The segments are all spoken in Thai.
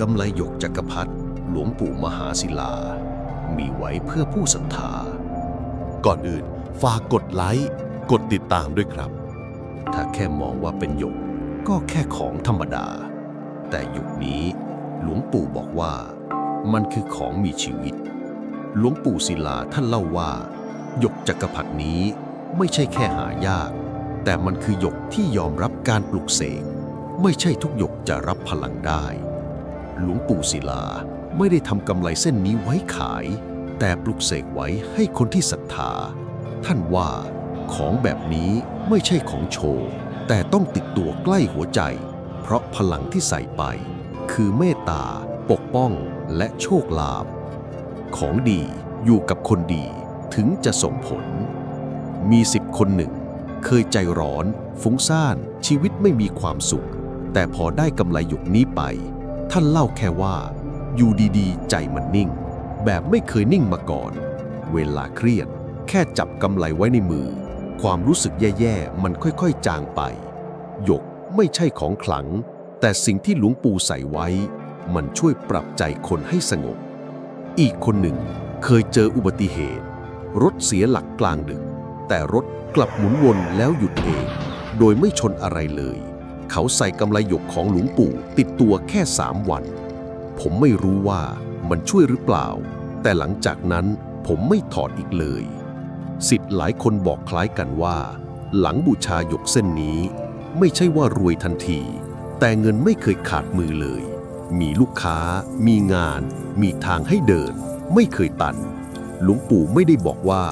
กำไลหยกจักรพรรดิหลวงปู่มหาศิลา มีไว้เพื่อผู้ศรัทธา ก่อนอื่นฝากกดไลค์กดติดตามด้วยครับ ถ้าแค่มองว่าเป็นหยกก็แค่ของธรรมดา แต่หยกนี้หลวงปู่บอกว่า มันคือของมีชีวิต หลวงปู่ศิลาท่านเล่าว่า หยกจักรพรรดินี้ไม่ใช่แค่หายาก แต่มันคือหยกที่ยอมรับการปลุกเสกไม่ใช่ทุกหยกจะรับพลังได้ หลวงปู่ศิลาไม่ได้ทำกำไรเส้นนี้ไว้ขาย แต่ปลุกเสกไว้ให้คนที่ศรัทธา ท่านว่าของแบบนี้ไม่ใช่ของโชว์ แต่ต้องติดตัวใกล้หัวใจ เพราะพลังที่ใส่ไป คือเมตตา ปกป้องและโชคลาภของดีอยู่กับคนดีถึงจะส่งผล มีสิบคนหนึ่ง เคยใจร้อน ฟุ้งซ่าน ชีวิตไม่มีความสุข แต่พอได้กำไรหยกนี้ไป ท่านเล่าแค่ว่า อยู่ดีๆ ใจมันนิ่ง แบบไม่เคยนิ่งมาก่อน เวลาเครียด แค่จับกำไรไว้ในมือ ความรู้สึกแย่ๆ มันค่อยๆ จางไป หยกไม่ใช่ของขลัง แต่สิ่งที่หลวงปู่ใส่ไว้ มันช่วยปรับใจคนให้สงบ อีกคนหนึ่งเคยเจออุบัติเหตุ รถเสียหลักกลางดึก แต่รถกลับหมุนวนแล้วหยุดเอง โดยไม่ชนอะไรเลย เขาใส่กำไรหยกของหลวงปู่ติดตัวแค่สามวัน ผมไม่รู้ว่ามันช่วยหรือเปล่า แต่หลังจากนั้นผมไม่ถอดอีกเลย สิทธิ์หลายคนบอกคล้ายกันว่า หลังบูชาหยกเส้นนี้ ไม่ใช่ว่ารวยทันที แต่เงินไม่เคยขาดมือเลย มีลูกค้า มีงาน มีทางให้เดิน ไม่เคยตัน หลวงปู่ไม่ได้บอกว่า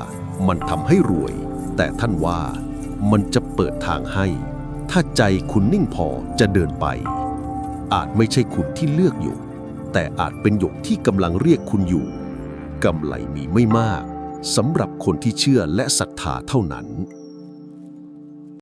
มันทำให้รวย แต่ท่านว่ามันจะเปิดทางให้ ถ้าใจคุณนิ่งพอจะเดินไป อาจไม่ใช่คุณที่เลือกอยู่ แต่อาจเป็นหยกที่กำลังเรียกคุณอยู่กำไรมีไม่มากสำหรับคนที่เชื่อและศรัทธาเท่านั้น